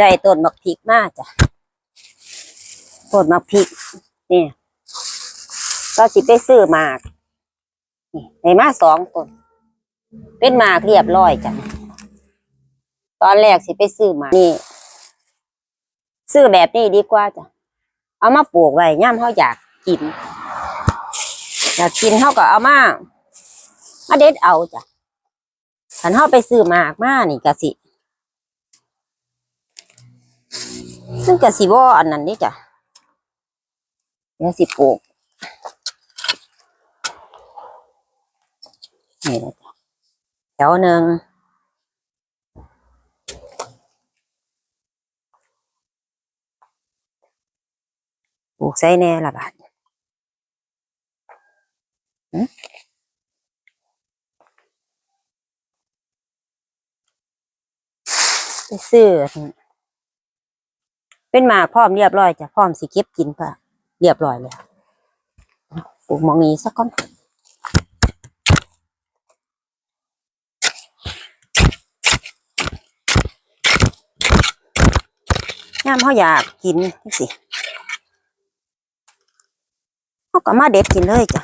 ได้ต้นมักพริกมาจ้ะต้นมักพริกนี่ก็สิไปซื้อมากนี่ในมาสองต้นเป็นมากเรียบร้อยจ้ะตอนแรกสิไปซื้อหมานี่ซื้อแบบนี้ดีกว่าจ้ะเอามาปลูกไว้ย่ำเขาอยากกินอยากกินเขาก็เอามามาเด็ดเอาจ้ะขันเขาไปซื้อหมากมานี่กะสิ ซึ่งกะสิบ่อันนั้นนี่จ้ะเดี๋ยวสิปลูกนี่นะจ้ะแถวหนึ่งปลูกใส่แน่ละบาทไปซื้อ เป็นหมากพร้อมเรียบร้อยจะพร้อมสิเก็บกินปะเรียบร้อยแล้วปลูกมองนี้สักก้อนย่ามเขาอยากกินนี่สิเขาก็มาเด็ดกินเลยจ้ะ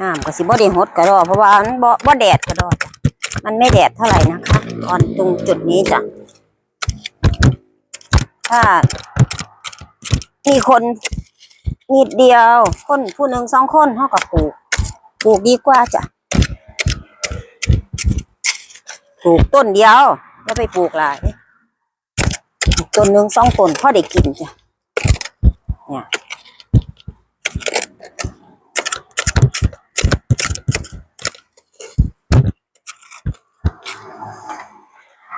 น้ำก็สิบ่ได้หดกระดอเพราะว่ามันบ่บ่แดดกระดอจ้ะมันไม่แดดเท่าไหร่นะคะ ตอนตรงจุดนี้จ้ะถ้ามีคนนิดเดียว คนผู้หนึ่งสองคนเขาก็ปลูกปลูกดีกว่าจ้ะปลูกต้นเดียวแล้วไปปลูกหลายต้นหนึ่งสองต้นพอได้กินจ้ะเนี่ย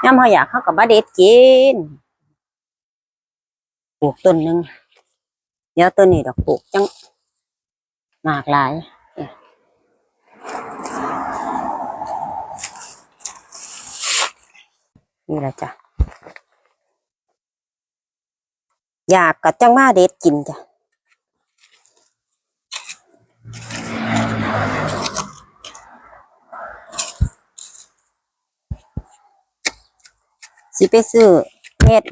ย่ำเขาอยากเขากับมาเด็ดกินปลูกต้นหนึ่งเดี๋ยวต้นนี้ดอกปลูกจังหมากหลายนี่ยนี่แหละจ้ะอยากกับจังมาเด็ดกินจ้ะ สิไปซื้อเม็ด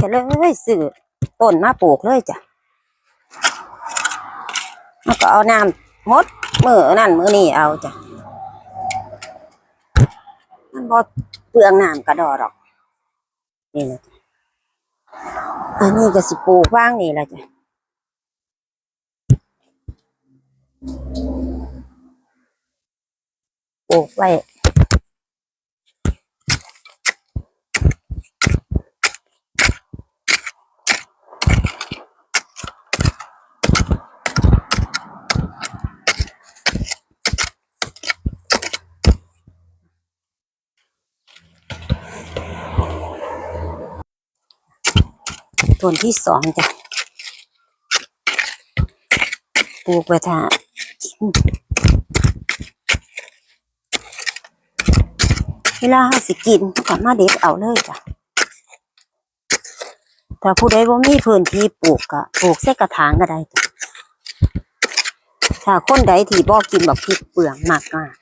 จะเลยซื้อต้นมาปลูกเลยจ้ะแล้วก็เอาน้ำหดมือนั่นมือนี่เอาจ้ะมันบ่เปลืองน้ำกระดอหรอกนี่แหละจ้ะอันนี้ก็สิปลูกว่างนี่แหละจ้ะปลูกไว้ ต้นที่สองจ้ะปลูกไปท่าเวลาเราสิกินก็กลับมาเด็ดเอาเลยจ้ะถ้าผู้ใดว่ามีพื้นที่ปลูกก็ปลูกใส่กระถางก็ได้จ้ะถ้าคนใดที่บ่กินแบบพริกเปลืองมากมาก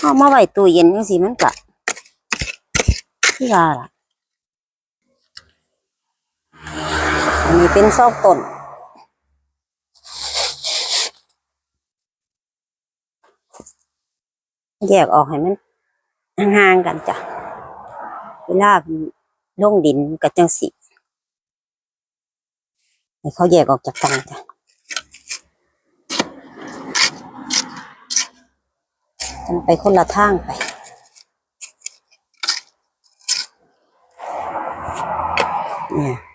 เอามาไว้ตู้เย็นจังสิมันก็ที่ว่าล่ะ อันนี้เป็นซอกต้นแยกออกให้มันห่างๆกันจ้ะ เวลาลงดินกับจังสีให้เขาแยกออกจากกันจ้ะมันไปคนละทางไปเนี่ย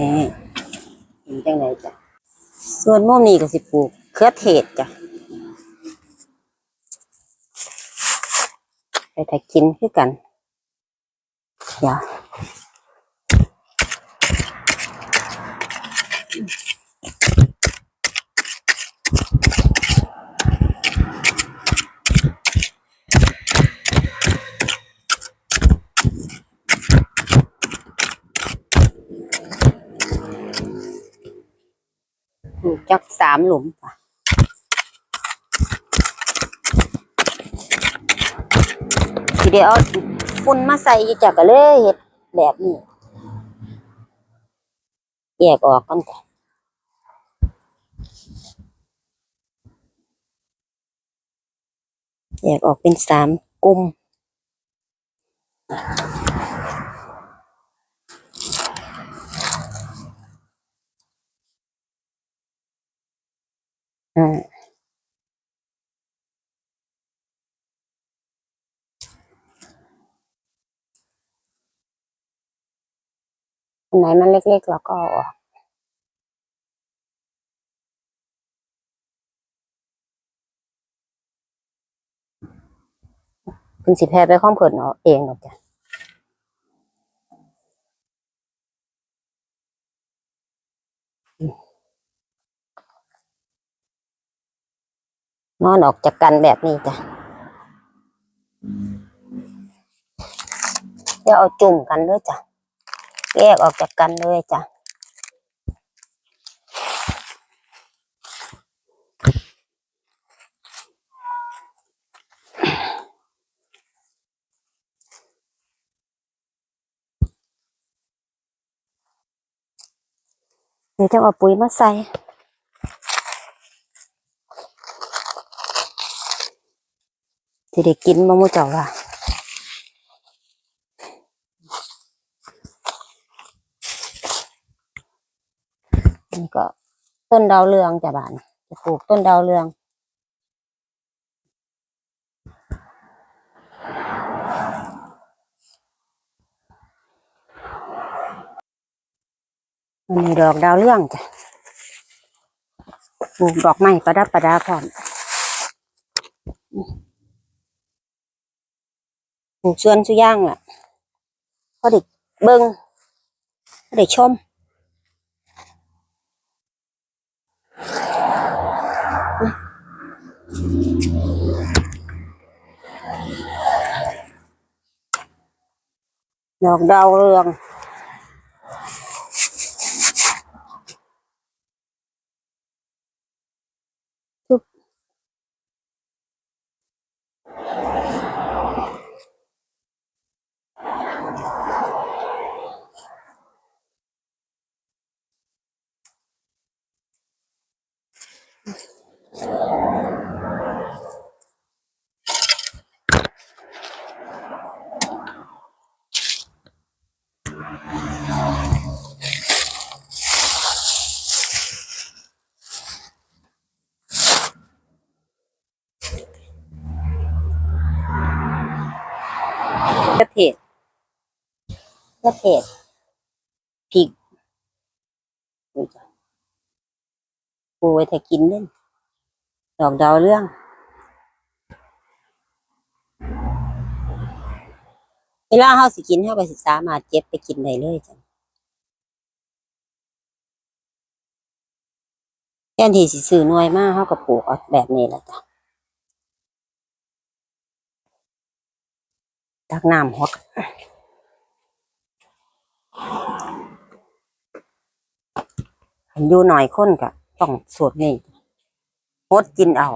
นี่เห็นจังไหนจ้ะส่วนมุมนี้ก็สิปลูกเครือเทศจ้ะไปถ้ากินคือกันเดี๋ยว จักสามหลุมจ้ะทีเดียวฝุ่นมาใส่จ้ะก็เลยเฮ็ดแบบนี้แยกออกกันจ้ะแยกออกเป็นสามกลุ่ม อ่าอันไหนมันเล็กๆเราก็เอาออกคุณสิแพ้ไปข้อมเผินเอาเองหรอกจ้ะ นอนออกจากกันแบบนี้จ้ะเดี๋ยวเอาจุ่มกันด้วยจ้ะแยกออกจากกันเลยจ้ะเดี๋ยวจะเอาปุ๋ยมาใส่ จะได้กินมะม่เจ้าว่านี่ก็ต้นดาวเรืองจ้ะบ้านจะปลูกต้นดาวเรือง อันนี้ดอกดาวเรืองจ้ะปลูกดอกไม้ประดับประดาพร้อม ปลูกสวนสุย่างล่ะพอไดิเบิงพอไดิชมดอกดาวเรือง กระเทศกระเทศพริกนี่จ้ะปลูกไว้ถ้ากินเล่นดอกดาวเรื่องเวลาเฮาสิกินเฮาก็สิสามารถเก็บไปกินได้เลยจ้ะแค่ที่สิซื้อหน่วยมากเฮาก็ปลูกเอาแบบนี้แหละจ้ะ ตักน้ำฮอกอยู่หน่อยคนกะต้องสูตรนี้งดกินเอา